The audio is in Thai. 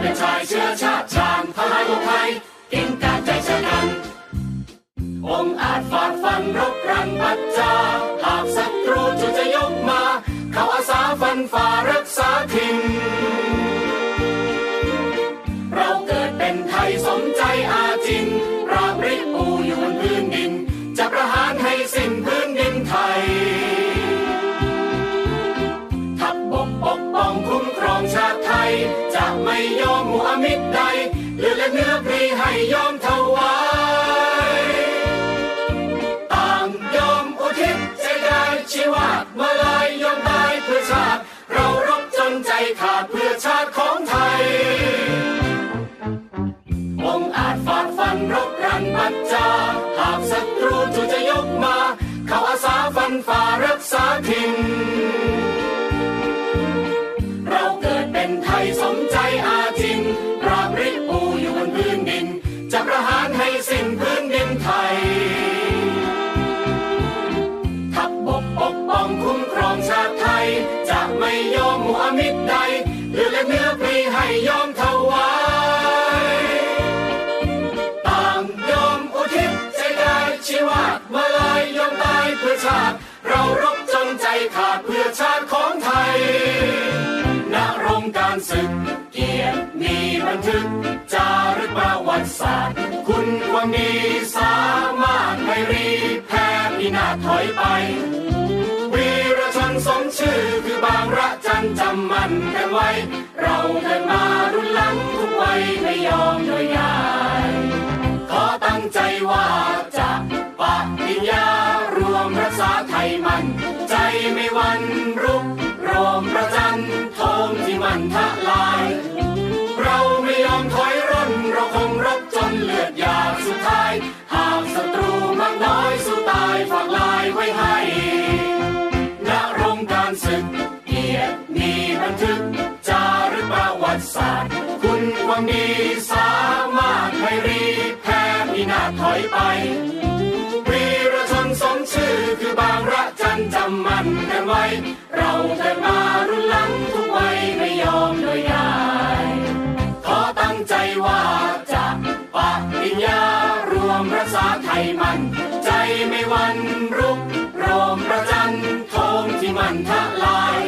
เป็นชายเชื้อชาติชาญทหารยวงไทยเก่งกาจใจเชะกัน องอาจฟาดฟันรบรังปัจจาหากศัตรูจู่จะยกมา ไม่ยอมหัวมิดใดเลือดและเนื้อพรีให้ย เรารบจนใจขาดเพื่อชาติของไทยณรงการศึก เกียรติมีบันทึก จารึกประวัติศาสตร์ คุณความดีสามารถไม่รีแพ้พินาศถอยไป วีรชนสมชื่อคือบางระจันจำมันกันไว้ เราเกิดมารุ่นหลังทุกวัยไม่ยอมโดยง่า มันใจไม่วันรุกโรมประจันโทมที่มันทะลาย เราไม่ยอมถอยร่น เราคงรบจนเลือดหยาดสุดท้าย หากศัตรูมากน้อยสู้ตายฝากลายไว้ให้ณรงการศึกเกียรติมีบันทึก จารึกประวัติศาสตร์ คุณความดีสามารถไม่รีแพ้พินาศถอยไป วีรชนสมชื่อคือบาำมันกันไว้ เราเกิดมารุ่นหลังทุกวัยไม่ยอมโดยง่ายขอตั้งใจว่าจะปฏิญญารวมรักษาไทยมัน ใจไม่วันรุกโรมประจันทงที่มันทะลาย